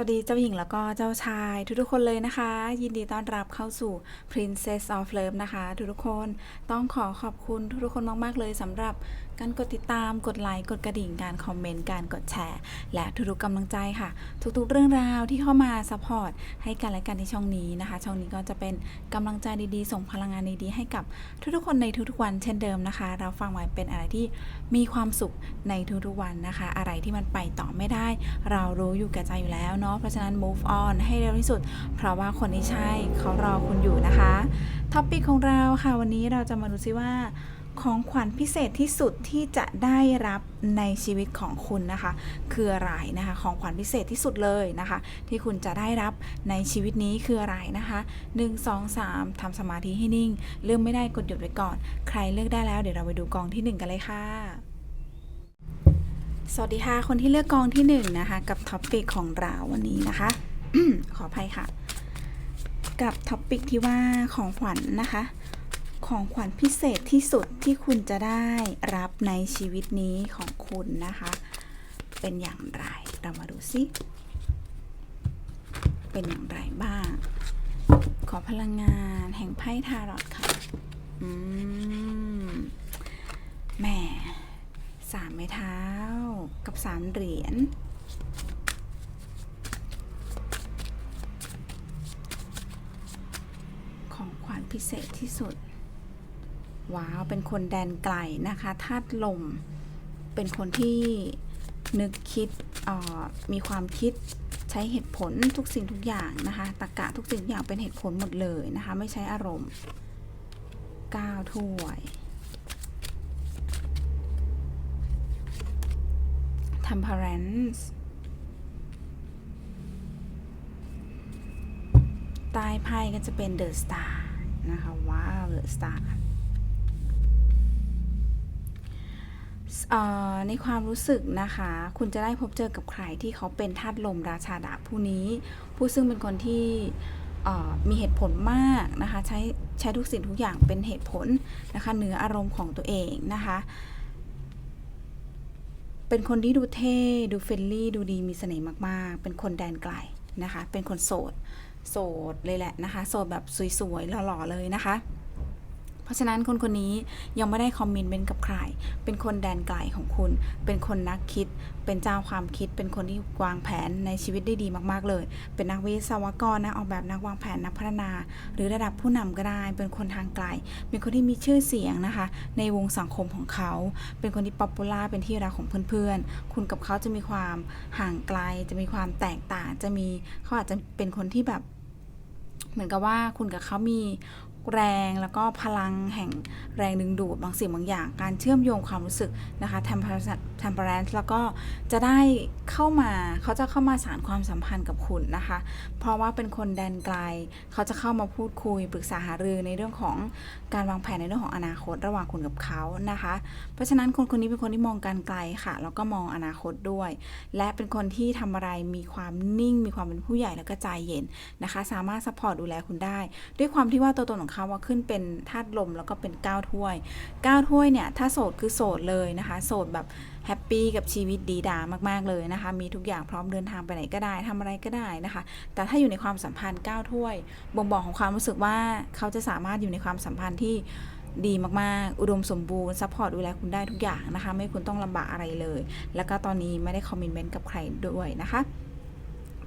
วัสดีค่ะสวัสดีเจ้าหญิงแล้วก็เจ้าชายทุกๆคนเลยนะคะ ยินดีต้อนรับเข้าสู่ Princess of Love นะคะ ทุกๆคนต้องขอขอบคุณทุกๆคนมากๆเลยสำหรับ การกดติดตาม กดไลค์ กดกระดิ่ง การคอมเมนต์ การกดแชร์ และทุกๆกำลังใจค่ะ ทุกๆเรื่องราวที่เข้ามาซัพพอร์ตให้กันและกันในช่องนี้นะคะ ช่องนี้ก็จะเป็นกำลังใจดีๆ ส่งพลังงานดีๆ ให้กับทุกๆคนในทุกๆวันเช่นเดิมนะคะ เราฟังไว้เป็นอะไรที่มีความสุขในทุกๆวันนะคะ อะไรที่มันไปต่อไม่ได้ เรารู้อยู่แก่ใจอยู่แล้วเนาะ เพราะฉะนั้น move on ให้เร็วที่สุด เพราะว่าคนที่ใช่เขารอคุณอยู่นะคะท็อปปิกของเราค่ะวันนี้เราจะมาดูซิว่า ของขวัญพิเศษที่สุดที่จะได้รับในชีวิตของคุณนะคะ คืออะไรนะคะ ของขวัญพิเศษที่สุดเลยนะคะ ที่คุณจะได้รับในชีวิตนี้คืออะไรนะคะ 1 2 3ทำสมาธิให้นิ่ง เลือกไม่ได้กดหยุดไว้ก่อน ใครเลือกได้แล้วเดี๋ยวเราไปดูกองที่ 1 กันเลยค่ะสวัสดีค่ะ คนที่เลือกกองที่1นนะคะกับท็อปปิกของเราวันนี้นะคะ ขออภัยค่ะ กับท็อปปิกที่ว่าของขวัญนะคะ ของขวัญพิเศษที่สุดที่คุณจะได้รับในชีวิตนี้ของคุณนะคะ เป็นอย่างไรเรามาดูซิเป็นอย่างไรบ้าง ขอพลังงานแห่งไพ่ทารอตค่ะอืมแหม่สามไม้เท้ากับสามเหรียญของขวัญพิเศษที่สุด ว้าว เป็นคนแดนไกลนะคะธาตุลม เป็นคนที่นึกคิดออมีความคิดใช้เหตุผลทุกสิ่งทุกอย่างนะคะตรรกะทุกสิ่งทุกอย่างเป็นเหตุผลหมดเลยนะคะ ไม่ใช้อารมณ์ก้าวถ้วย temperance ใต้ไพ่ก็จะเป็น the star นะคะ ว้าว the star เอ่อ ในความรู้สึกนะคะ คุณจะได้พบเจอกับใครที่เขาเป็นธาตุลมราชาดาบผู้นี้ ผู้ซึ่งเป็นคนที่มีเหตุผลมากนะคะ ใช้ใช้ทุกสิ่งทุกอย่างเป็นเหตุผลนะคะเหนืออารมณ์ของตัวเองนะคะ เป็นคนที่ดูเท่ ดูเฟรนลี่ ดูดีมีเสน่ห์มากๆ เป็นคนแดนไกลนะคะ เป็นคนโสด โสดเลยแหละนะคะ โสดแบบสวยๆหล่อๆเลยนะคะ เพราะฉะนั้นคนคนนี้ยังไม่ได้คอมมินเมนต์กับใคร เป็นคนแดนไกลของคุณ เป็นคนนักคิด เป็นเจ้าความคิด เป็นคนที่วางแผนในชีวิตได้ดีมาก ๆ เลย เป็นนักวิศวกรนะออกแบบนักวางแผนนักพัฒนา หรือระดับผู้นำก็ได้ เป็นคนทางไกล เป็นคนที่มีชื่อเสียงนะคะ ในวงสังคมของเขา เป็นคนที่ป๊อปปูล่าเป็นที่รักของเพื่อนๆ คุณกับเขาจะมีความห่างไกล จะมีความแตกต่าง จะมีเขาอาจจะเป็นคนที่แบบเหมือนกับว่าคุณกับเขามี แรงแล้วก็พลังแห่งแรงดึงดูดบางสิ่งบางอย่าง การเชื่อมโยงความรู้สึกนะคะ temperance temperance แล้วก็จะได้เข้ามาเขาจะเข้ามาสารความสัมพันธ์กับคุณนะคะ เพราะว่าเป็นคนแดนไกล เขาจะเข้ามาพูดคุยปรึกษาหารือในเรื่องของ การวางแผนในเรื่องของอนาคตระหว่างคุณกับเขานะคะ เพราะฉะนั้นคนคนนี้เป็นคนที่มองการไกลค่ะ แล้วก็มองอนาคตด้วย และเป็นคนที่ทำอะไรมีความนิ่ง มีความเป็นผู้ใหญ่แล้วก็ใจเย็นนะคะ สามารถซัพพอร์ตดูแลคุณได้ ด้วยความที่ว่าตัวตนของเขาว่าขึ้นเป็นธาตุลมแล้วก็เป็นก้าวถ้วยก้าวถ้วยเนี่ยถ้าโสดคือโสดเลยนะคะ โสดแบบ แฮปปี้กับชีวิตดีดามาก ๆ เลยนะคะ มีทุกอย่างพร้อมเดินทางไปไหนก็ได้ทำอะไรก็ได้นะคะ แต่ถ้าอยู่ในความสัมพันธ์ก้าวถ้วย บ่งบอกของความรู้สึกว่าเขาจะสามารถอยู่ในความสัมพันธ์ที่ดีมาก ๆ อุดมสมบูรณ์ซัพพอร์ตดูแลคุณได้ทุกอย่างนะคะ ไม่คุณต้องลำบากอะไรเลย แล้วก็ตอนนี้ไม่ได้คอมมิเมนต์กับใครด้วยนะคะ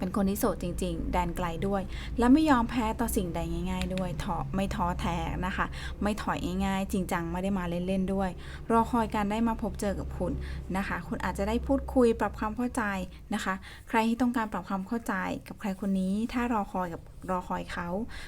เป็นคนที่โสดจริง ๆ แดนไกลด้วย และไม่ยอมแพ้ต่อสิ่งใดง่าย ๆ ด้วยท้อไม่ท้อแท้นะคะ ไม่ถอยง่ายๆ จริงจังไม่ได้มาเล่นๆด้วย รอคอยการได้มาพบเจอกับคุณนะคะ คุณอาจจะได้พูดคุยปรับความเข้าใจนะคะ ใครที่ต้องการปรับความเข้าใจกับใครคนนี้ ถ้ารอคอยกับ รอคอยเขา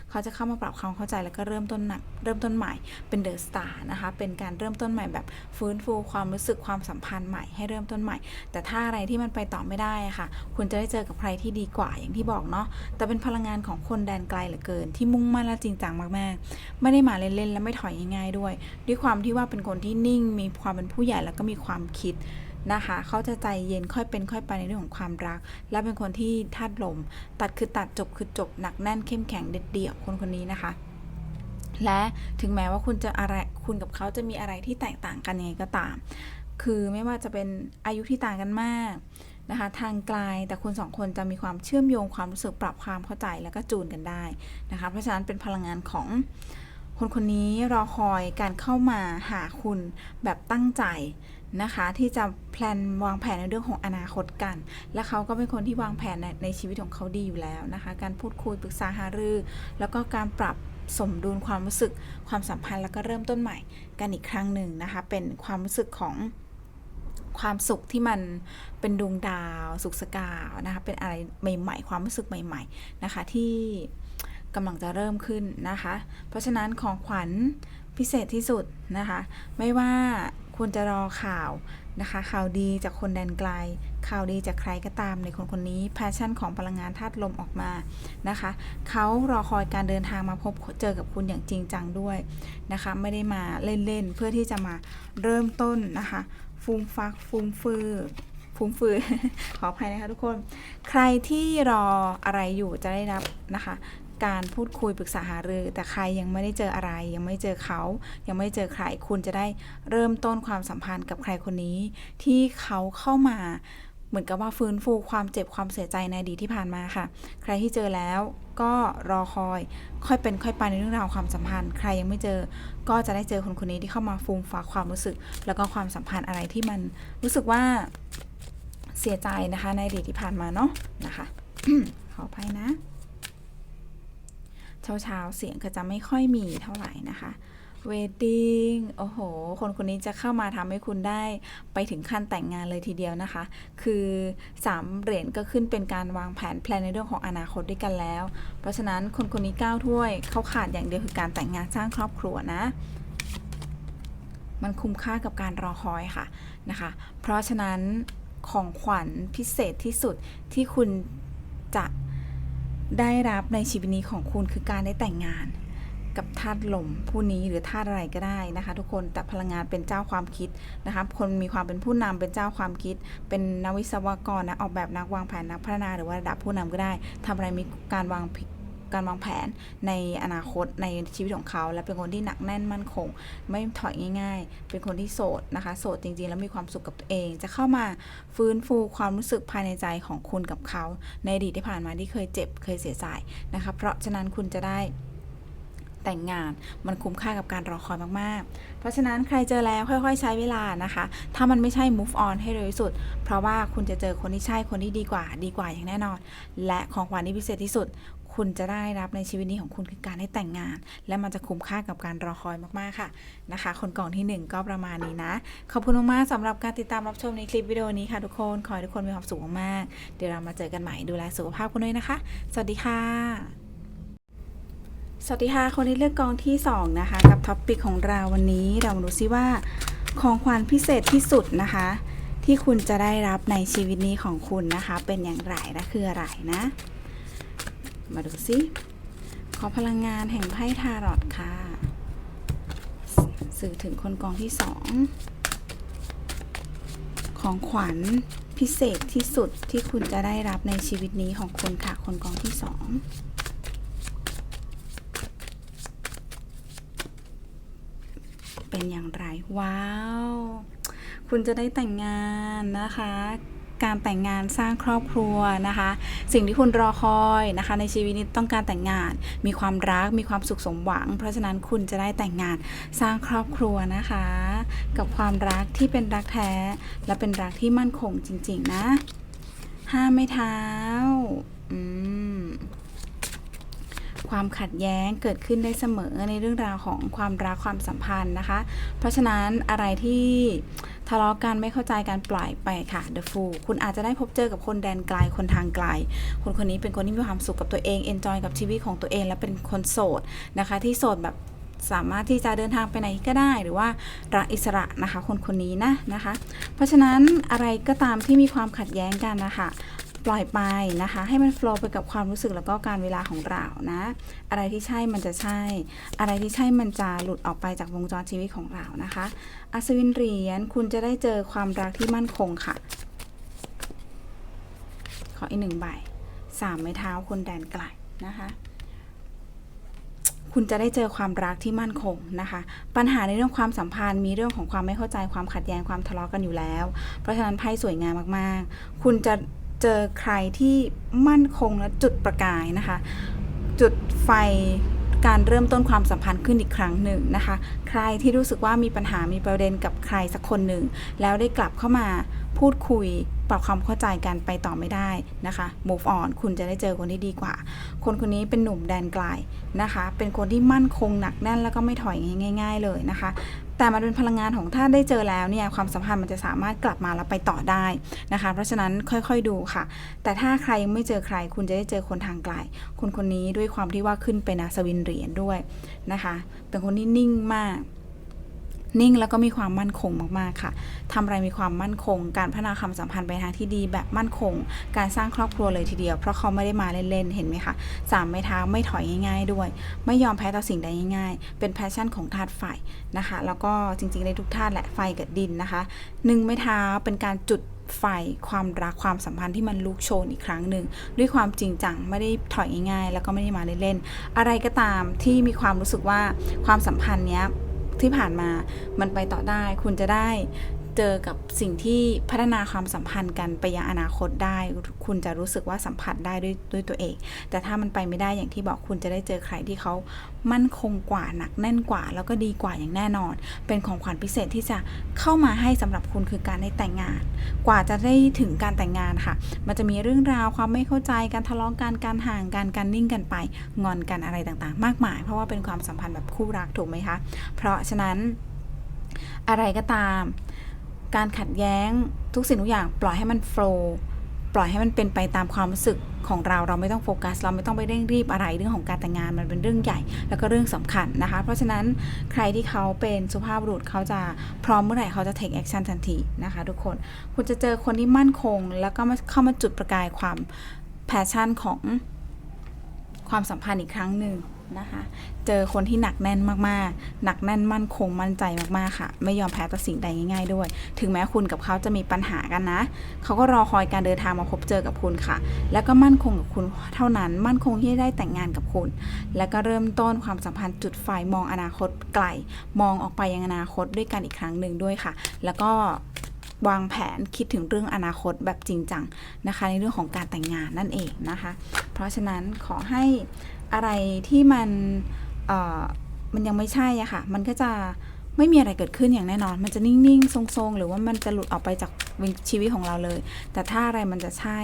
เขาจะเข้ามาปรับความเข้าใจแล้วก็เริ่มต้นหนักเริ่มต้นใหม่เป็นเดอะสตาร์นะคะ เป็นการเริ่มต้นใหม่แบบฟื้นฟูความรู้สึกความสัมพันธ์ใหม่ให้เริ่มต้นใหม่ แต่ถ้าอะไรที่มันไปต่อไม่ได้ะค่ะ คุณจะได้เจอกับใครที่ดีกว่าอย่างที่บอกเนาะ แต่เป็นพลังงานของคนแดนไกลเหลือเกิน ที่มุ่งมั่นและจริงจังมากๆ ไม่ได้มาเล่นๆและไม่ถอยง่ายๆด้วย ด้วยความที่ว่าเป็นคนที่นิ่ง มีความเป็นผู้ใหญ่แล้วก็มีความคิด นะคะเขาจะใจเย็นค่อยเป็นค่อยไปในเรื่องของความรัก และเป็นคนที่ธาตุลม ตัดคือตัดจบคือจบหนักแน่นเข้มแข็งเด็ดเดี่ยวคนคนนี้นะคะและถึงแม้ว่าคุณจะอะไรคุณกับเขาจะมีอะไรที่แตกต่างกันยังไงก็ตาม คือไม่ว่าจะเป็นอายุที่ต่างกันมากนะคะ ทางไกลแต่คุณสองคนจะมีความเชื่อมโยงความรู้สึกปรับความเข้าใจแล้วก็จูนกันได้นะคะ เพราะฉะนั้นเป็นพลังงานของ คนคนนี้รอคอยการเข้ามาหาคุณแบบตั้งใจนะคะ ที่จะแพลนวางแผนในเรื่องของอนาคตกัน และเขาก็เป็นคนที่วางแผนในในชีวิตของเขาดีอยู่แล้วนะคะ การพูดคุยปรึกษาหารือ แล้วก็การปรับสมดุลความรู้สึกความสัมพันธ์แล้วก็เริ่มต้นใหม่กันอีกครั้งหนึ่งนะคะ เป็นความรู้สึกของความสุขที่มันเป็นดวงดาว สุขสกาวนะคะเป็นอะไรใหม่ ๆ ความรู้สึกใหม่ ๆ นะคะที่ กำลังจะเริ่มขึ้นนะคะ เพราะฉะนั้นของขวัญพิเศษที่สุดนะคะ ไม่ว่าคุณจะรอข่าวนะคะ ข่าวดีจากคนแดนไกล ข่าวดีจากใครก็ตามในคนคนนี้แพชชั่นของพลังงานธาตุลมออกมานะคะเขารอคอยการเดินทางมาพบเจอกับคุณอย่างจริงจังด้วยนะคะ ไม่ได้มาเล่นๆเพื่อที่จะมาเริ่มต้นนะคะ ฟูมฟักฟูมฟือฟูมฟือขออภัยนะคะทุกคน ใครที่รออะไรอยู่จะได้รับนะคะ การพูดคุยปรึกษาหารือ แต่ใครยังไม่ได้เจออะไร ยังไม่เจอเขา ยังไม่เจอใครคุณจะได้เริ่มต้นความสัมพันธ์กับใครคนนี้ ที่เขาเข้ามาเหมือนกับว่าฟื้นฟูความเจ็บความเสียใจในอดีตที่ผ่านมาค่ะ ใครที่เจอแล้วก็รอคอย ค่อยเป็นค่อยไปในเรื่องราวความสัมพันธ์ ใครยังไม่เจอ ก็จะได้เจอคนคนนี้ที่เข้ามาฟูมฝากความรู้สึก แล้วก็ความสัมพันธ์อะไรที่มันรู้สึกว่าเสียใจนะคะในอดีตที่ผ่านมาเนาะนะคะขออภัยนะ เช้าๆ เสียงก็จะไม่ค่อยมีเท่าไหร่นะคะเวดดิ้งโอ้โห คนคนนี้จะเข้ามาทำให้คุณได้ไปถึงขั้นแต่งงานเลยทีเดียวนะคะ คือ3เหรียญก็ขึ้นเป็นการวางแผนแพลนในเรื่องของอนาคตด้วยกันแล้ว เพราะฉะนั้นคนคนนี้9ถ้วย เขาขาดอย่างเดียวคือการแต่งงานสร้างครอบครัวนะ มันคุ้มค่ากับการรอคอยค่ะนะคะ เพราะฉะนั้นของขวัญพิเศษที่สุดที่คุณจะ ได้รับในชีวิตนี้ของคุณคือการได้แต่งงาน กับธาตุลมผู้นี้หรือธาตุอะไรก็ได้นะคะ ทุกคนแต่พลังงานเป็นเจ้าความคิดนะคะคนมีความเป็นผู้นำเป็นเจ้าความคิด เป็นนักวิศวกรนะออกแบบนักวางแผนนักพัฒนาหรือว่าระดับผู้นำก็ได้ทำอะไรมีการวางผิ การวางแผนในอนาคตในชีวิตของเขา และเป็นคนที่หนักแน่นมั่นคง ไม่ถอยง่าย ๆ เป็นคนที่โสดนะคะ โสดจริงๆ แล้วมีความสุขกับตัวเอง จะเข้ามาฟื้นฟูความรู้สึกภายในใจของคุณกับเขา ในอดีตที่ผ่านมาที่เคยเจ็บเคยเสียใจนะคะ เพราะฉะนั้นคุณจะได้แต่งงานมันคุ้มค่ากับการรอคอยมาก ๆ เพราะฉะนั้นใครเจอแล้วค่อย ๆ ใช้เวลานะคะ ถ้ามันไม่ใช่ move on ให้เร็วที่สุด เพราะว่าคุณจะเจอคนที่ใช่คนที่ดีกว่า ดีกว่าอย่างแน่นอน และของขวัญที่พิเศษที่สุด คุณจะได้รับในชีวิตนี้ของคุณคือการได้แต่งงาน และมันจะคุ้มค่ากับการรอคอยมากๆค่ะนะคะ คนกล่องที่ 1 ก็ประมาณนี้นะ ขอบคุณมากๆสำหรับการติดตามรับชมในคลิปวิดีโอนี้ค่ะทุกคนขอให้ทุกคนมีความสุขมากๆเดี๋ยวเรามาเจอกันใหม่ดูแลสุขภาพกันด้วยนะคะ สวัสดีค่ะสวัสดีค่ะ คนที่เลือกกองที่ 2 นะคะ กับท็อปปิกของเราวันนี้เรามาดูซิว่า ของขวัญพิเศษที่สุดนะคะ ที่คุณจะได้รับในชีวิตนี้ของคุณนะคะ เป็นอย่างไรและคืออะไรนะ มาดูซิขอพลังงานแห่งไพ่ทารอตค่ะ สื่อถึงคนกองที่2ของขวัญพิเศษที่สุดที่คุณจะได้รับในชีวิตนี้ของคุณค่ะ คนกองที่2เป็นอย่างไร ว้าว คุณจะได้แต่งงานนะคะ การแต่งงานสร้างครอบครัวนะคะ สิ่งที่คุณรอคอยนะคะ ในชีวิตนี้ต้องการแต่งงาน มีความรักมีความสุขสมหวัง เพราะฉะนั้นคุณจะได้แต่งงานสร้างครอบครัวนะคะ กับความรักที่เป็นรักแท้ และเป็นรักที่มั่นคงจริง ๆ นะห้ามไม่เท้าอืมความขัดแย้งเกิดขึ้นได้เสมอในเรื่องราวของความรักความสัมพันธ์นะคะ เพราะฉะนั้นอะไรที่ ทะเลาะกันไม่เข้าใจกันปล่อยไปค่ะ The Fool คุณอาจจะได้พบเจอกับคนแดนไกลคนทางไกล คนคนนี้เป็นคนที่มีความสุขกับตัวเองเอนจอยกับชีวิตของตัวเอง และเป็นคนโสดนะคะ ที่โสดแบบสามารถที่จะเดินทางไปไหนก็ได้หรือว่ารักอิสระนะคะ คนคนนี้นะนะคะ เพราะฉะนั้นอะไรก็ตามที่มีความขัดแย้งกันนะคะ ปล่อยไปนะคะ ให้มันโฟล์ไปกับความรู้สึกแล้วก็การเวลาของเรานะ อะไรที่ใช่มันจะใช่ อะไรที่ใช่มันจะหลุดออกไปจากวงจรชีวิตของเรานะคะ อัศวินเหรียญคุณจะได้เจอความรักที่มั่นคงค่ะ ขออีกหนึ่งใบสามไม้เท้าคนแดนไกลนะคะคุณจะได้เจอความรักที่มั่นคงนะคะ ปัญหาในเรื่องความสัมพันธ์มีเรื่องของความไม่เข้าใจความขัดแย้งความทะเลาะกันอยู่แล้ว เพราะฉะนั้นไพ่สวยงามมากๆ คุณจะ เจอใครที่มั่นคงและจุดประกายนะคะ จุดไฟการเริ่มต้นความสัมพันธ์ขึ้นอีกครั้งหนึ่งนะคะ ใครที่รู้สึกว่ามีปัญหามีประเด็นกับใครสักคนหนึ่ง แล้วได้กลับเข้ามาพูดคุยปรับความเข้าใจกันไปต่อไม่ได้นะคะ move on คุณจะได้เจอคนที่ดีกว่า คนคนนี้เป็นหนุ่มแดนไกลนะคะ เป็นคนที่มั่นคงหนักแน่นแล้วก็ไม่ถอยง่าย ๆ เลยนะคะ แต่มันเป็นพลังงานของถ้าได้เจอแล้วเนี่ยความสัมพันธ์มันจะสามารถกลับมาแล้วไปต่อได้นะคะ เพราะฉะนั้นค่อยๆดูค่ะ แต่ถ้าใครยังไม่เจอใคร คุณจะได้เจอคนทางไกลคนคนนี้ด้วยความที่ว่าขึ้นเป็นอาสวินเหรียญด้วยนะคะ เป็นคนที่นิ่งมาก นิ่งแล้วก็มีความมั่นคงมากๆค่ะทำอะไรมีความมั่นคง การพัฒนาความสัมพันธ์ไปทางที่ดีแบบมั่นคง การสร้างครอบครัวเลยทีเดียว เพราะเขาไม่ได้มาเล่นๆ เห็นไหมคะสามไม้เท้าไม่ถอยง่าย ๆ ด้วย ไม่ยอมแพ้ต่อสิ่งใดง่าย ๆ เป็นแพชชั่นของธาตุไฟนะคะ แล้วก็จริงๆในทุกธาตุแหละไฟกับดินนะคะหนึ่งไม้เท้าเป็นการจุดไฟความรักความสัมพันธ์ที่มันลุกโชนอีกครั้งหนึ่ง ด้วยความจริงจังไม่ได้ถอยง่ายๆ แล้วก็ไม่ได้มาเล่นๆอะไรก็ตามที่มีความรู้สึกว่าความสัมพันธ์เนี้ย ที่ผ่านมามันไปต่อได้ คุณจะได้ เจอกับสิ่งที่พัฒนาความสัมพันธ์กันไปยังอนาคตได้ คุณจะรู้สึกว่าสัมผัสได้ด้วยด้วยตัวเอง แต่ถ้ามันไปไม่ได้อย่างที่บอกคุณจะได้เจอใครที่เขามั่นคงกว่าหนักแน่นกว่า แล้วก็ดีกว่าอย่างแน่นอน เป็นของขวัญพิเศษที่จะเข้ามาให้สำหรับคุณคือการได้แต่งงาน กว่าจะได้ถึงการแต่งงานค่ะ มันจะมีเรื่องราวความไม่เข้าใจการทะเลาะกันการห่างกันการนิ่งกันไป งอนกันอะไรต่างๆ มากมาย เพราะว่าเป็นความสัมพันธ์แบบคู่รักถูกไหมคะ เพราะฉะนั้นอะไรก็ตาม การขัดแย้งทุกสิ่งทุกอย่างปล่อยให้มันโฟล์ปล่อยให้มันเป็นไปตามความรู้สึกของเราเราไม่ต้องโฟกัส เราไม่ต้องไปเร่งรีบอะไรเรื่องของการแต่งงานมันเป็นเรื่องใหญ่ แล้วก็เรื่องสำคัญนะคะ เพราะฉะนั้นใครที่เขาเป็นสุภาพบุรุษเขาจะพร้อมเมื่อไหร่เขาจะ take action ทันทีนะคะ ทุกคนคุณจะเจอคนที่มั่นคง แล้วก็มาเข้ามาจุดประกายความ passion ของความสัมพันธ์อีกครั้งหนึ่ง นะคะ เจอคนที่หนักแน่นมากๆ หนักแน่นมั่นคงมั่นใจมากๆค่ะ ไม่ยอมแพ้ต่อสิ่งใดง่ายๆด้วย ถึงแม้คุณกับเขาจะมีปัญหากันนะ เขาก็รอคอยการเดินทางมาพบเจอกับคุณค่ะ แล้วก็มั่นคงกับคุณเท่านั้น มั่นคงที่ได้แต่งงานกับคุณ แล้วก็เริ่มต้นความสัมพันธ์จุดไฟมองอนาคตไกล มองออกไปยังอนาคตด้วยกันอีกครั้งหนึ่งด้วยค่ะ แล้วก็วางแผนคิดถึงเรื่องอนาคตแบบจริงจังนะคะ ในเรื่องของการแต่งงานนั่นเองนะคะ เพราะฉะนั้นขอให้ อะไรที่มันมันยังไม่ใช่อะค่ะ มันก็จะไม่มีอะไรเกิดขึ้นอย่างแน่นอน มันจะนิ่งๆ ทรงๆ หรือว่ามันจะหลุดออกไปจากชีวิตของเราเลย แต่ถ้าอะไรมันจะใช่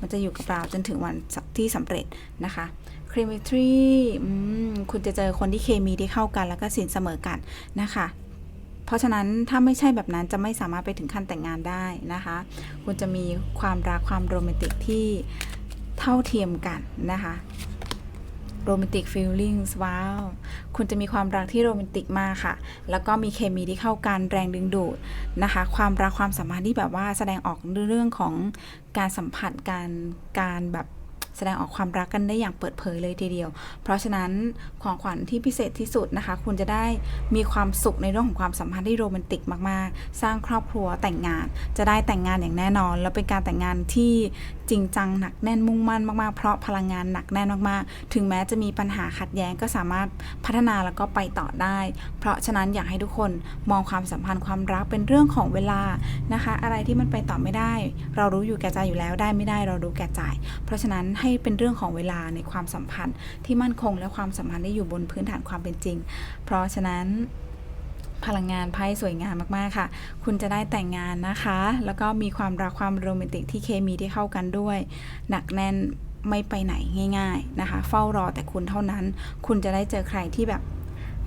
มันจะอยู่กับเราจนถึงวันที่สำเร็จนะคะ c r e m i t r y คุณจะเจอคนที่เคมีที่เข้ากันแล้วก็สินเสมอกันนะคะ เพราะฉะนั้นถ้าไม่ใช่แบบนั้นจะไม่สามารถไปถึงขั้นแต่งงานได้นะคะ คุณจะมีความรักความโรแมนติกที่เท่าเทียมกันนะคะ โรแมนติกฟีลลิ่งว้าว คุณจะมีความรักที่โรแมนติกมากค่ะ แล้วก็มีเคมีที่เข้ากันแรงดึงดูดนะคะ ความรักความสัมพันธ์ที่แบบว่าแสดงออกเรื่องของการสัมผัสการการแบบ แสดงออกความรักกันได้อย่างเปิดเผยเลยทีเดียว เพราะฉะนั้นของขวัญที่พิเศษที่สุดนะคะ คุณจะได้มีความสุขในเรื่องของความสัมพันธ์ที่โรแมนติกมากๆ สร้างครอบครัวแต่งงาน จะได้แต่งงานอย่างแน่นอน แล้วเป็นการแต่งงานที่จริงจังหนักแน่นมุ่งมั่นมากๆ เพราะพลังงานหนักแน่นมากๆ ถึงแม้จะมีปัญหาขัดแย้งก็สามารถพัฒนาแล้วก็ไปต่อได้ เพราะฉะนั้นอยากให้ทุกคนมองความสัมพันธ์ความรักเป็นเรื่องของเวลานะคะ อะไรที่มันไปต่อไม่ได้ เรารู้อยู่แก่ใจอยู่แล้วได้ไม่ได้เรารู้แก่ใจ เพราะฉะนั้นใให้เป็นเรื่องของเวลาในความสัมพันธ์ที่มั่นคงและความสัมพันธ์ที่อยู่บนพื้นฐานความเป็นจริง เพราะฉะนั้นพลังงานไพ่สวยงามมากๆค่ะ คุณจะได้แต่งงานนะคะ แล้วก็มีความรักความโรแมนติกที่เคมีที่เข้ากันด้วย หนักแน่นไม่ไปไหนง่าย ๆนะคะ เฝ้ารอแต่คุณเท่านั้น คุณจะได้เจอใครที่แบบ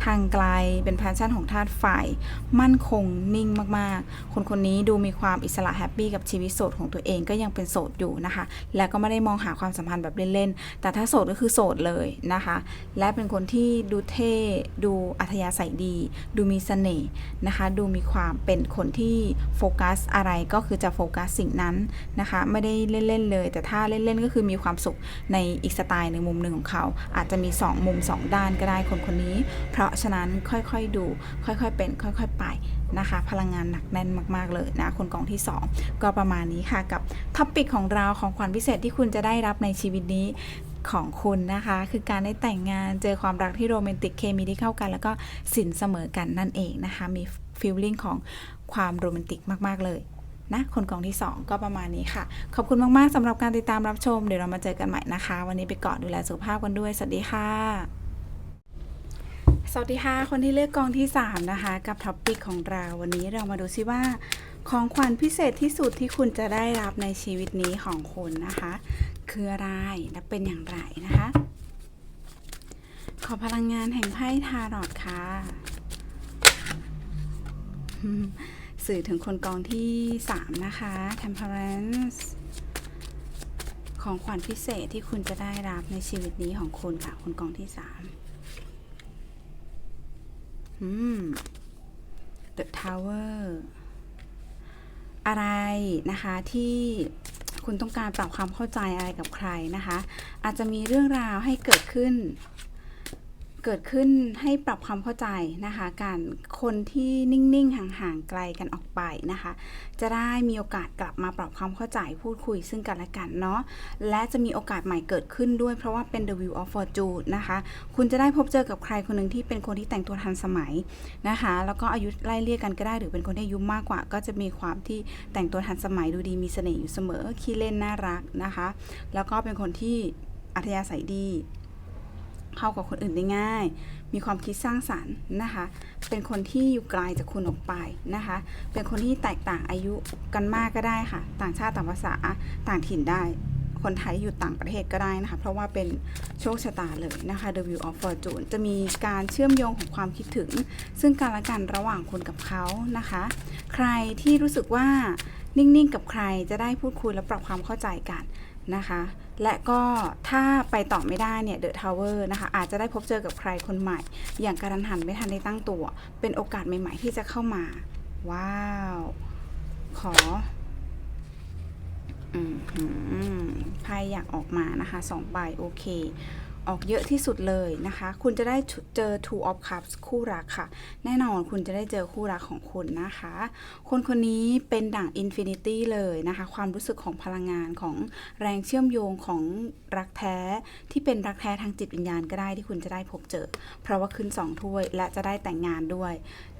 ทางไกลเป็นแพชชั่นของธาตุไฟมั่นคงนิ่งมากๆ คนคนนี้ดูมีความอิสระแฮปปี้กับชีวิตโสดของตัวเองก็ยังเป็นโสดอยู่นะคะ แล้วก็ไม่ได้มองหาความสัมพันธ์แบบเล่นๆ แต่ถ้าโสดก็คือโสดเลยนะคะ และเป็นคนที่ดูเท่ดูอัธยาศัยดี ดูมีเสน่ห์นะคะ ดูมีความเป็นคนที่โฟกัสอะไรก็คือจะโฟกัสสิ่งนั้นนะคะ ไม่ได้เล่นๆเลย แต่ถ้าเล่นๆก็คือมีความสุขในอีกสไตล์ในมุมหนึ่งของเขา อาจจะมี 2 มุม 2 ด้านก็ได้คนคนนี้ เพราะราะฉะนั้นค่อยๆดู ค่อยๆเป็น ค่อยๆไปนะคะ พลังงานหนักแน่นมากๆเลยนะคนกองที่ 2 ก็ประมาณนี้ค่ะกับท็อปิกของเราของขวัญพิเศษที่คุณจะได้รับในชีวิตนี้ของคุณนะคะ คือการได้แต่งงานเจอความรักที่โรแมนติกเคมีที่เข้ากัน แล้วก็สินเสมอกันนั่นเองนะคะ มีฟีลลิ่งของความโรแมนติกมาก ๆ เลยนะคนกองที่ 2 ก็ประมาณนี้ค่ะ ขอบคุณมาก ๆสำหรับการติดตามรับชม เดี๋ยวเรามาเจอกันใหม่นะคะ วันนี้ไปก่อนดูแลสุขภาพกันด้วย สวัสดีค่ะ สวัสดีค่ะ คนที่เลือกกองที่ 3 นะคะ กับท็อปปิกของเราวันนี้เรามาดูซิว่า ของขวัญพิเศษที่สุดที่คุณจะได้รับในชีวิตนี้ของคุณนะคะ คืออะไรและเป็นอย่างไรนะคะ ขอพลังงานแห่งไพ่ทารอตค่ะ สื่อถึงคนกองที่ 3 นะคะ Temperance ของขวัญพิเศษที่คุณจะได้รับในชีวิตนี้ของคุณค่ะคนกองที่3ม The Tower อะไรนะคะที่คุณต้องการปรับความเข้าใจอะไรกับใครนะคะ อาจจะมีเรื่องราวให้เกิดขึ้น เกิดขึ้นให้ปรับความเข้าใจนะคะ การคนที่นิ่งๆ ห่างๆ ไกลกันออกไปนะคะ จะได้มีโอกาสกลับมาปรับความเข้าใจพูดคุยซึ่งกันและกันเนาะและจะมีโอกาสใหม่เกิดขึ้นด้วยเพราะว่าเป็น The Wheel of Fortune นะคะ คุณจะได้พบเจอกับใครคนหนึ่งที่เป็นคนที่แต่งตัวทันสมัยนะคะ แล้วก็อายุไล่เลี่ยกันก็ได้หรือเป็นคนที่อายุมากกว่า ก็จะมีความที่แต่งตัวทันสมัยดูดีมีเสน่ห์อยู่เสมอขี้เล่นน่ารักนะคะ แล้วก็เป็นคนที่อัธยาศัยดี เข้ากับคนอื่นได้ง่าย มีความคิดสร้างสรรค์นะคะ เป็นคนที่อยู่ไกลจากคุณออกไปนะคะ เป็นคนที่แตกต่างอายุกันมากก็ได้ค่ะ ต่างชาติต่างภาษาต่างถิ่นได้ คนไทยอยู่ต่างประเทศก็ได้นะคะ เพราะว่าเป็นโชคชะตาเลยนะคะ The Wheel of Fortune จะมีการเชื่อมโยงของความคิดถึง ซึ่งกันและกันระหว่างคุณกับเขานะคะ ใครที่รู้สึกว่านิ่งๆ กับใครจะได้พูดคุยและปรับความเข้าใจกัน นะคะ และก็ถ้าไปต่อไม่ได้เนี่ยเดอะทาวเวอร์นะคะ อาจจะได้พบเจอกับใครคนใหม่ อย่างการันหันไม่ทันได้ตั้งตัว เป็นโอกาสใหม่ ๆ ที่จะเข้ามา ว้าว ขออืมไพ่อยากออกมานะคะสองใบโอเค ออกเยอะที่สุดเลยนะคะ คุณจะได้เจอ two of cups คู่รักค่ะ แน่นอนคุณจะได้เจอคู่รักของคุณนะคะ คนคนนี้เป็นดั่ง infinity เลยนะคะ ความรู้สึกของพลังงานของแรงเชื่อมโยงของรักแท้ที่เป็นรักแท้ทางจิตวิญญาณก็ได้ที่คุณจะได้พบเจอ เพราะว่าขึ้นสองถ้วยและจะได้แต่งงานด้วย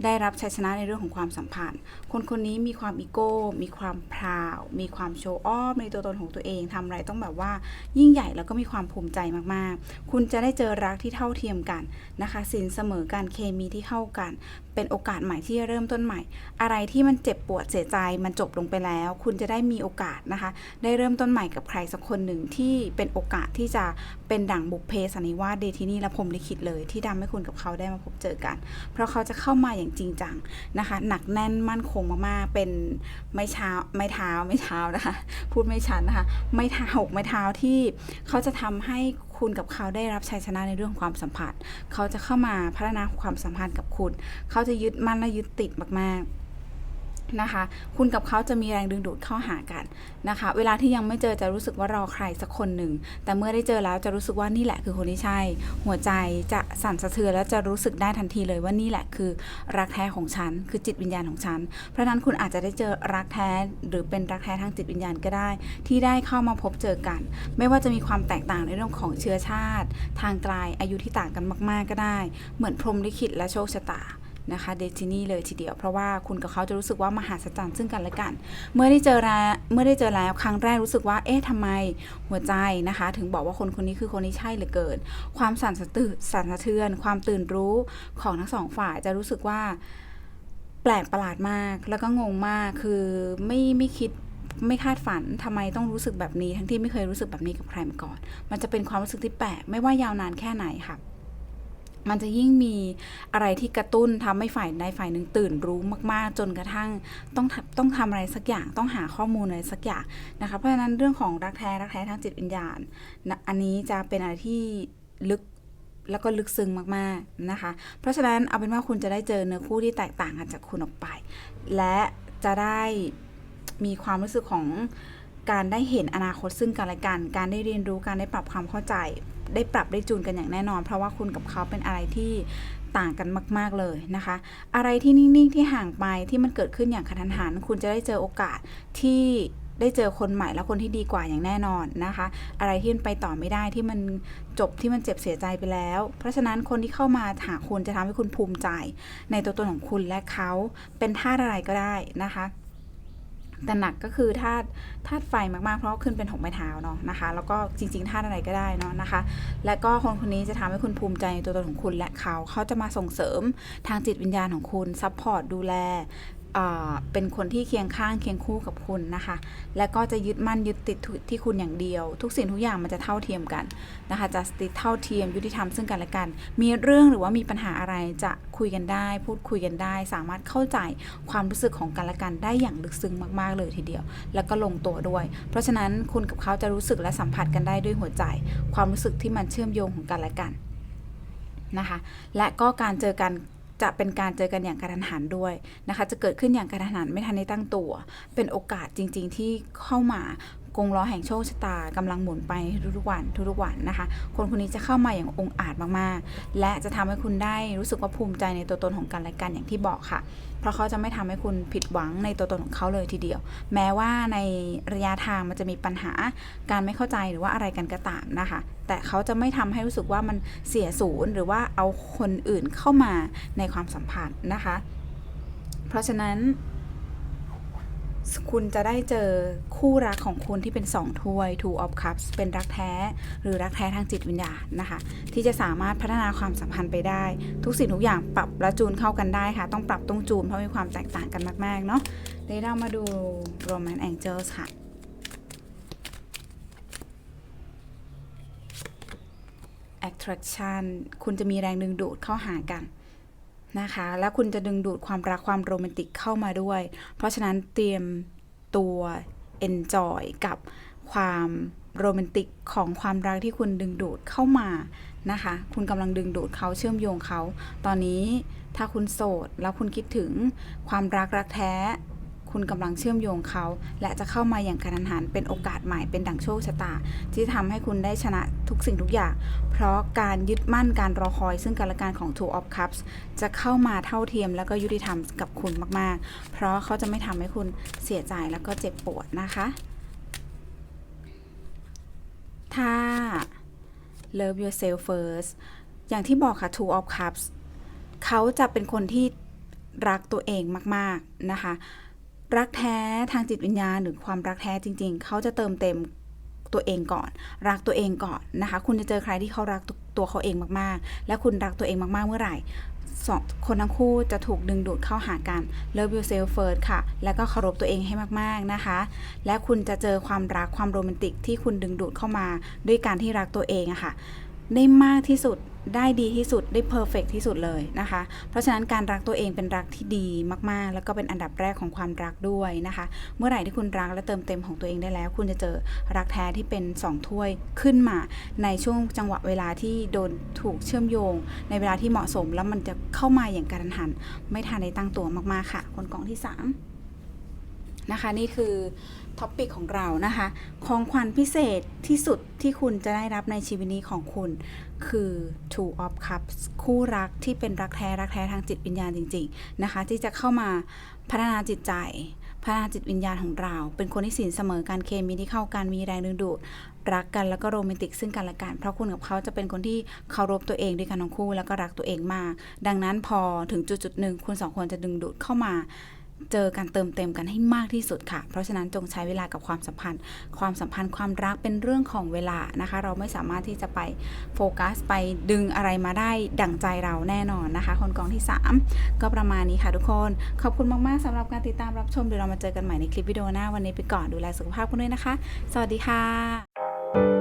ได้รับชัยชนะในเรื่องของความสัมพันธ์ คนคนนี้มีความอีโก้ มีความพราว มีความโชว์ออฟในตัวตนของตัวเองทำอะไรต้องแบบว่ายิ่งใหญ่แล้วก็มีความภูมิใจมากๆคุณจะได้เจอรักที่เท่าเทียมกันนะคะสินเสมอกันเคมีที่เข้ากัน เป็นโอกาสใหม่ที่จะเริ่มต้นใหม่ อะไรที่มันเจ็บปวดเสียใจมันจบลงไปแล้ว คุณจะได้มีโอกาสนะคะ ได้เริ่มต้นใหม่กับใครสักคนหนึ่งที่เป็นโอกาสที่จะเป็นดั่งบุพเพสันนิวาสเดทินีและพรมลิขิตเลย ที่ทำให้คุณกับเขาได้มาพบเจอกัน เพราะเขาจะเข้ามาอย่างจริงจังนะคะ หนักแน่นมั่นคงมากๆเป็นไม้เท้าไม้เท้าไม่เท้านะคะ พูดไม่ชัดนะคะ ไม้เท้าหกไม้เท้าที่เขาจะทำให้ คุณกับเขาได้รับชัยชนะในเรื่องความสัมพันธ์ เขาจะเข้ามาพัฒนาความสัมพันธ์กับคุณ เขาจะยึดมั่นและยึดติดมากๆ นะคะ คุณกับเขาจะมีแรงดึงดูดเข้าหากันนะคะ เวลาที่ยังไม่เจอจะรู้สึกว่ารอใครสักคนหนึ่ง แต่เมื่อได้เจอแล้วจะรู้สึกว่านี่แหละคือคนที่ใช่ หัวใจจะสั่นสะเทือนและจะรู้สึกได้ทันทีเลยว่านี่แหละคือรักแท้ของฉัน คือจิตวิญญาณของฉัน เพราะนั้นคุณอาจจะได้เจอรักแท้ หรือเป็นรักแท้ทางจิตวิญญาณก็ได้ ที่ได้เข้ามาพบเจอกัน ไม่ว่าจะมีความแตกต่างในเรื่องของเชื้อชาติ ทางไกลอายุที่ต่างกันมาก ๆ ก็ได้ เหมือนพรมลิขิตและโชคชะตา นะคะเดทินี่เลยทีเดียว เพราะว่าคุณกับเขาจะรู้สึกว่ามหาศจรรย์ซึ่งกันและกัน เมื่อได้เจอแล้วเมื่อได้เจอแล้วครั้งแรกรู้สึกว่าเอ๊ะทำไมหัวใจนะคะ ถึงบอกว่าคนคนนี้คือคนที่ใช่เหลือเกิน ความสั่นสะตืสั่นสะเทือน ความตื่นรู้ของทั้งสองฝ่ายจะรู้สึกว่าแปลกประหลาดมาก แล้วก็งงมากคือไม่ไม่คิดไม่คาดฝันทำไมต้องรู้สึกแบบนี้ ทั้งที่ไม่เคยรู้สึกแบบนี้กับใครมาก่อน มันจะเป็นความรู้สึกที่แปลกไม่ว่ายาวนานแค่ไหนค่ะ มันจะยิ่งมีอะไรที่กระตุ้นทำให้ฝ่ายใดฝ่ายหนึ่งตื่นรู้มาก ๆ จนกระทั่งต้องต้องทำอะไรสักอย่างต้องหาข้อมูลอะไรสักอย่างนะคะ เพราะฉะนั้นเรื่องของรักแท้รักแท้ทางจิตวิญญาณนะอันนี้จะเป็นอะไรที่ลึกแล้วก็ลึกซึ้งมากๆนะคะ เพราะฉะนั้นเอาเป็นว่าคุณจะได้เจอเนื้อคู่ที่แตกต่างกันจากคุณออกไป และจะได้มีความรู้สึกของ การได้เห็นอนาคตซึ่งกันและกัน การได้เรียนรู้การได้ปรับความเข้าใจ ได้ปรับได้จูนกันอย่างแน่นอน เพราะว่าคุณกับเขาเป็นอะไรที่ต่างกันมาก ๆ เลยนะคะ อะไรที่นิ่ง ๆ ที่ห่างไปที่มันเกิดขึ้นอย่างกระทันหัน คุณจะได้เจอโอกาสที่ได้เจอคนใหม่และคนที่ดีกว่าอย่างแน่นอนนะคะ อะไรที่มันไปต่อไม่ได้ที่มันจบที่มันเจ็บเสียใจไปแล้ว เพราะฉะนั้นคนที่เข้ามาหาคุณจะทำให้คุณภูมิใจ ในตัวตนของคุณและเขาเป็นธาอะไรก็ได้นะคะ แต่หนักก็คือธาตุธาตุไฟมากๆ เพราะขึ้นเป็นหกไม้เท้าเนาะนะคะ แล้วก็จริงๆธาตุอะไรก็ได้เนาะนะคะ และก็คนคนนี้จะทำให้คุณภูมิใจในตัวตนของคุณและเขาเขาจะมาส่งเสริมทางจิตวิญญาณของคุณซัพพอร์ตดูแล เป็นคนที่เคียงข้างเคียงคู่กับคุณนะคะ และก็จะยึดมั่นยึดติดที่คุณอย่างเดียว ทุกสิ่งทุกอย่างมันจะเท่าเทียมกันนะคะ จะติดเท่าเทียมยุติธรรมซึ่งกันและกัน มีเรื่องหรือว่ามีปัญหาอะไรจะคุยกันได้ พูดคุยกันได้ สามารถเข้าใจความรู้สึกของกันและกันได้อย่างลึกซึ้งมาก ๆ เลยทีเดียว แล้วก็ลงตัวด้วย เพราะฉะนั้นคุณกับเขาจะรู้สึกและสัมผัสกันได้ด้วยหัวใจ ความรู้สึกที่มันเชื่อมโยงของกันและกันนะคะ และก็การเจอกัน จะเป็นการเจอกันอย่างกระทันหันด้วยนะคะ จะเกิดขึ้นอย่างกระทันหันไม่ทันได้ตั้งตัว เป็นโอกาสจริง ๆ ที่เข้ามา กงล้อแห่งโชคชะตากำลังหมุนไปทุกๆวันทุกๆวันนะคะ คนคนนี้จะเข้ามาอย่างองอาจมากๆ และจะทำให้คุณได้รู้สึกว่าภูมิใจในตัวตนของกันและกันอย่างที่บอกค่ะ เพราะเขาจะไม่ทำให้คุณผิดหวังในตัวตนของเขาเลยทีเดียว แม้ว่าในระยะทางมันจะมีปัญหาการไม่เข้าใจหรือว่าอะไรกันก็ตามนะคะ แต่เขาจะไม่ทำให้รู้สึกว่ามันเสียศูนย์หรือว่าเอาคนอื่นเข้ามาในความสัมพันธ์นะคะ เพราะฉะนั้น คุณจะได้เจอคู่รักของคุณที่เป็น 2 ถ้วย two of cups เป็นรักแท้ หรือรักแท้ทางจิตวิญญาณนะคะ ที่จะสามารถพัฒนาความสัมพันธ์ไปได้ ทุกสิ่งทุกอย่างปรับและจูนเข้ากันได้ค่ะ ต้องปรับต้องจูนเพราะมีความแตกต่างกันมากๆเนาะเดี๋ยวเรามาดู romance angels ค่ะ attraction คุณจะมีแรงดึงดูดเข้าหากัน นะคะ และคุณจะดึงดูดความรักความโรแมนติกเข้ามาด้วย เพราะฉะนั้นเตรียมตัว enjoy กับความโรแมนติกของความรักที่คุณดึงดูดเข้ามานะคะ คุณกำลังดึงดูดเขาเชื่อมโยงเขา ตอนนี้ถ้าคุณโสดแล้วคุณคิดถึงความรักรักแท้ คุณกำลังเชื่อมโยงเขา และจะเข้ามาอย่างกระทันหันเป็นโอกาสใหม่เป็นดั่งโชคชะตา ที่ทำให้คุณได้ชนะทุกสิ่งทุกอย่าง เพราะการยึดมั่นการรอคอย ซึ่งกันและกันของ Two of Cups จะเข้ามาเท่าเทียมแล้วก็ยุติธรรมกับคุณมาก ๆ เพราะเขาจะไม่ทำให้คุณเสียใจแล้วก็เจ็บปวดนะคะ ถ้า love yourself first อย่างที่บอกค่ะ Two of Cups เขาจะเป็นคนที่รักตัวเองมาก ๆ นะคะ รักแท้ทางจิตวิญญาณหรือความรักแท้จริง ๆ เขาจะเติมเต็มตัวเองก่อน รักตัวเองก่อนนะคะ คุณจะเจอใครที่เขารักตัวเขาเองมากๆ และคุณรักตัวเองมากๆเมื่อไหร่สองคนทั้งคู่จะถูกดึงดูดเข้าหากัน love yourself first ค่ะ แล้วก็เคารพตัวเองให้มากๆนะคะ และคุณจะเจอความรักความโรแมนติกที่คุณดึงดูดเข้ามาด้วยการที่รักตัวเองอะค่ะ ได้มากที่สุดได้ดีที่สุดได้เพอร์เฟกที่สุดเลยนะคะ เพราะฉะนั้นการรักตัวเองเป็นรักที่ดีมากๆ แล้วก็เป็นอันดับแรกของความรักด้วยนะคะ เมื่อไหร่ที่คุณรักและเติมเต็มของตัวเองได้แล้ว คุณจะเจอรักแท้ที่เป็นสองถ้วยขึ้นมา ในช่วงจังหวะเวลาที่โดนถูกเชื่อมโยง ในเวลาที่เหมาะสมแล้วมันจะเข้ามาอย่างกระทันหัน ไม่ทันได้ตั้งตัวมากๆค่ะ คนกองที่สามนะคะนี่คือ ท็อปิกของเรานะคะ ของขวัญพิเศษที่สุดที่คุณจะได้รับในชีวิตนี้ของคุณ คือ Two of Cups คู่รักที่เป็นรักแท้ รักแท้ทางจิตวิญญาณจริง ๆ นะคะ ที่จะเข้ามาพัฒนาจิตใจ พัฒนาจิตวิญญาณของเรา เป็นคนที่สินเสมอการเคมีที่เข้ากันมีแรงดึงดูดรักกันแล้วก็โรแมนติกซึ่งกันและกัน เพราะคุณกับเขาจะเป็นคนที่เคารพตัวเองด้วยกันทั้งคู่ แล้วก็รักตัวเองมาก ดังนั้นพอถึงจุดจุดหนึ่งคุณสองคนจะดึงดูดเข้ามา เจอกันเติมเต็มกันให้มากที่สุดค่ะ เพราะฉะนั้นจงใช้เวลากับความสัมพันธ์ ความสัมพันธ์ความรักเป็นเรื่องของเวลานะคะ เราไม่สามารถที่จะไปโฟกัสไปดึงอะไรมาได้ดั่งใจเราแน่นอนนะคะ คนกองที่ 3 ก็ประมาณนี้ค่ะทุกคน ขอบคุณมากๆสำหรับการติดตามรับชมเดี๋ยวเรามาเจอกันใหม่ในคลิปวิดีโอหน้าวันนี้ไปก่อนดูแลสุขภาพกันด้วยนะคะ สวัสดีค่ะ